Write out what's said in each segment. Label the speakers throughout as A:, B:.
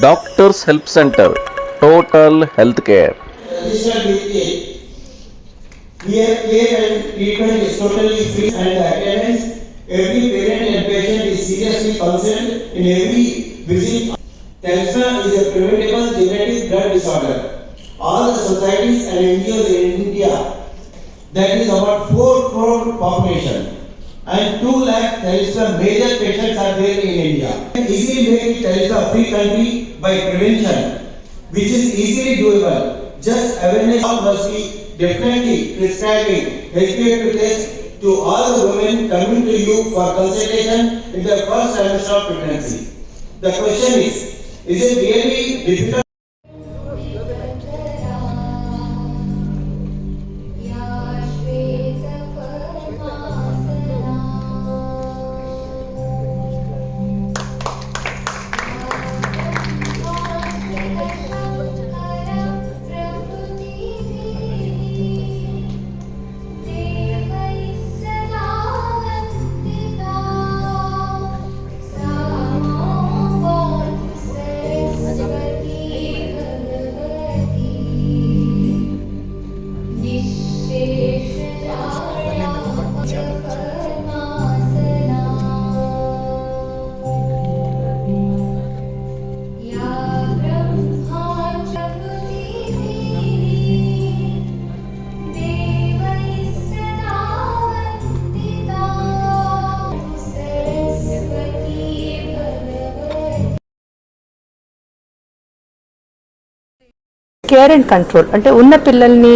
A: Doctors' Help Center,
B: Total Health Care. Here care and treatment is totally free and attendance. Every parent and patient is seriously concerned in every visit. Cancer is a preventable genetic blood disorder. All the societies and NGOs in India, that is about 4 crore population, and two lakh Telstra major patients are there in India. Easily make Telstra free country by prevention which is easily doable. Just awareness must be definitely prescribing HPV test to all the women coming to you for consultation in the first trimester of pregnancy. The question is, is it really difficult?
C: Care and control అంటే ఉన్న పిల్లల్ని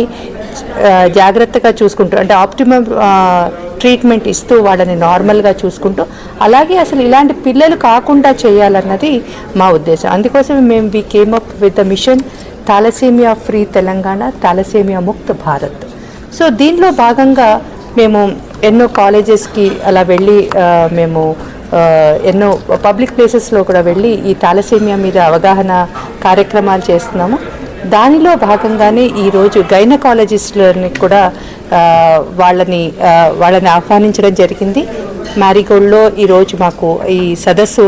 C: జాగ్రత్తగా చూసుకుంటూ అంటే optimum treatment ఇస్తూ వాళ్ళని నార్మల్గా చూసుకుంటూ అలాగే అసలు ఇలాంటి పిల్లలు కాకుండా చేయాలన్నది మా ఉద్దేశం. అందుకోసం మేము we came up with the mission thalassemia free Telangana thalassemia ముక్త భారత్. సో దీనిలో భాగంగా మేము ఎన్నో కాలేజెస్కి అలా వెళ్ళి మేము ఎన్నో పబ్లిక్ ప్లేసెస్లో కూడా వెళ్ళి ఈ థాలసేమియా మీద అవగాహన కార్యక్రమాలు చేస్తున్నాము. దానిలో భాగంగానే ఈరోజు గైనకాలజిస్టులని కూడా వాళ్ళని వాళ్ళని ఆహ్వానించడం జరిగింది. మ్యారీగోల్డ్లో ఈరోజు మాకు ఈ సదస్సు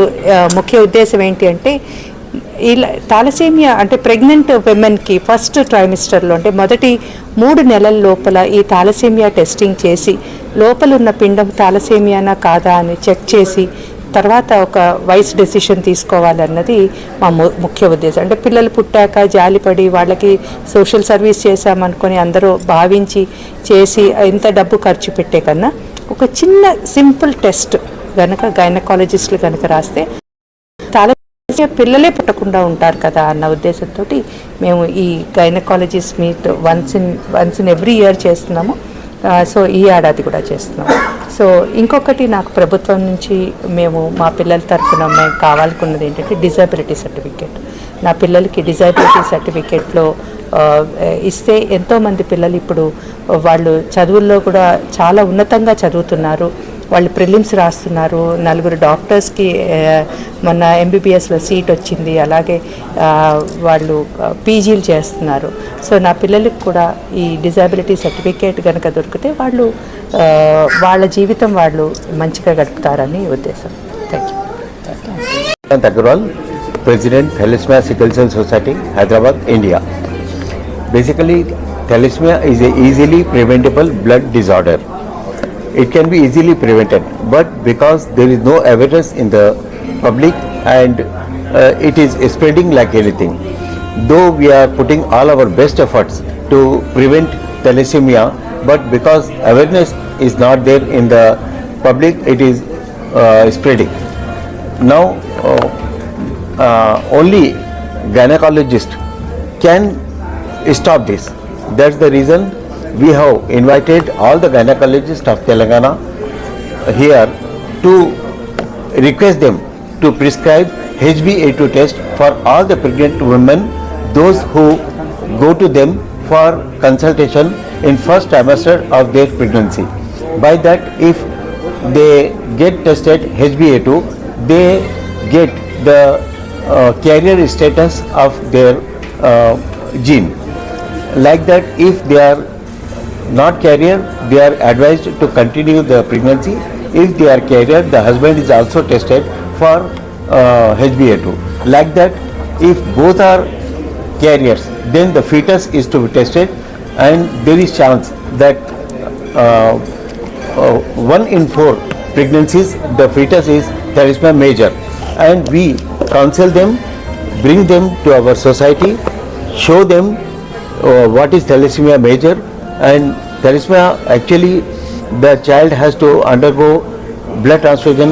C: ముఖ్య ఉద్దేశం ఏంటి అంటే ఇలా తాలసేమియా అంటే ప్రెగ్నెంట్ విమెన్కి ఫస్ట్ ట్రైమిస్టర్లో అంటే మొదటి మూడు నెలల లోపల ఈ తాలసేమియా టెస్టింగ్ చేసి లోపల ఉన్న పిండం తాలసేమియానా కాదా అని చెక్ చేసి తర్వాత ఒక వైస్ డెసిషన్ తీసుకోవాలన్నది మా ము- ముఖ్య ఉద్దేశం. అంటే పిల్లలు పుట్టాక జాలిపడి వాళ్ళకి సోషల్ సర్వీస్ చేశామనుకొని అందరూ భావించి చేసి ఎంత డబ్బు ఖర్చు పెట్టే కన్నా ఒక చిన్న సింపుల్ టెస్ట్ గనక గైనకాలజిస్టులు కనుక రాస్తే తాలసేమియా పిల్లలే పుట్టకుండా ఉంటారు కదా అన్న ఉద్దేశంతో మేము ఈ gynaecologist meet once in once in every year చేస్తున్నాము. సో ఈ ఏడాది కూడా చేస్తున్నాం. సో ఇంకొకటి నాకు ప్రభుత్వం నుంచి మేము మా పిల్లల తరఫున మేము కావాలనుకున్నది ఏంటంటే డిజబిలిటీ సర్టిఫికేట్. నా పిల్లలకి డిజబిలిటీ సర్టిఫికేట్లో ఇస్తే ఎంతోమంది పిల్లలు ఇప్పుడు వాళ్ళు చదువుల్లో కూడా చాలా ఉన్నతంగా చదువుతున్నారు. వాళ్ళు ప్రిలిమ్స్ రాస్తున్నారు. నలుగురు డాక్టర్స్కి మన ఎంబీబీఎస్లో సీట్ వచ్చింది. అలాగే వాళ్ళు పీజీలు చేస్తున్నారు. సో నా పిల్లలకి కూడా ఈ డిజాబిలిటీ సర్టిఫికేట్ కనుక దొరికితే వాళ్ళు వాళ్ళ జీవితం వాళ్ళు మంచిగా గడుపుతారని ఉద్దేశం. Thank you
D: Agarwal president thalassemia sickle cell society Hyderabad India basically thalassemia is easily preventable blood disorder It can be easily prevented, but because there is no awareness in the public and uh, it is spreading like anything. Though we are putting all our best efforts to prevent thalassemia, but because awareness is not there in the public, it is uh, spreading. Now, uh, uh, only gynecologist can stop this. That's the reason we have invited all the gynecologists of Telangana here to request them to prescribe HbA2 test for all the pregnant women, those who go to them for consultation in first trimester of their pregnancy. By that, if they get tested HbA2, they get the uh, carrier status of their uh, gene. Like that, if they are not carrier, they are advised to continue the pregnancy if they are carrier, the husband is also tested for uh, HbA2. Like that, if both are carriers, then the fetus is to be tested, and there is chance that uh, uh, one in four pregnancies, the fetus is thalassemia major, and we counsel them, bring them to our society, show them uh, what is thalassemia major, and thalassemia actually the child has to undergo blood transfusion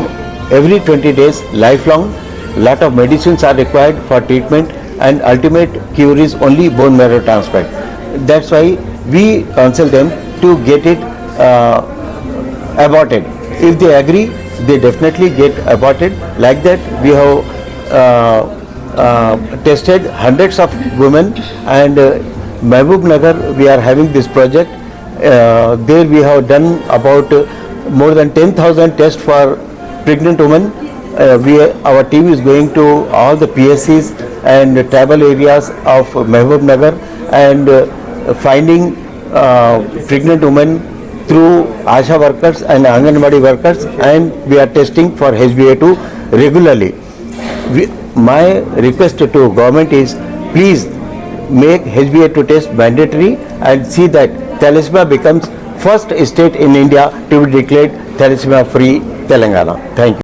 D: every 20 days, lifelong. Lot of medicines are required for treatment, and ultimate cure is only bone marrow transplant. That's why we counsel them to get it uh, aborted. If they agree, they definitely get aborted. Like that, we have uh, uh, tested hundreds of women and uh, Mehboob Nagar, we are having this project. Uh, there we have done about uh, more than 10,000 tests for pregnant women. Uh, we, our team is going to all the PSCs and tribal areas of Mehboob Nagar and uh, finding uh, pregnant women through ASHA workers and Anganwadi workers and we are testing for HbA2 regularly. We, my request to government is please make HbA2 test mandatory and see that thalassemia becomes first state in India to be declared thalassemia free Telangana. Thank you.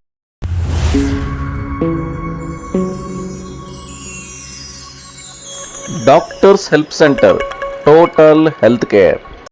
A: Doctors Help Center Total Health Care.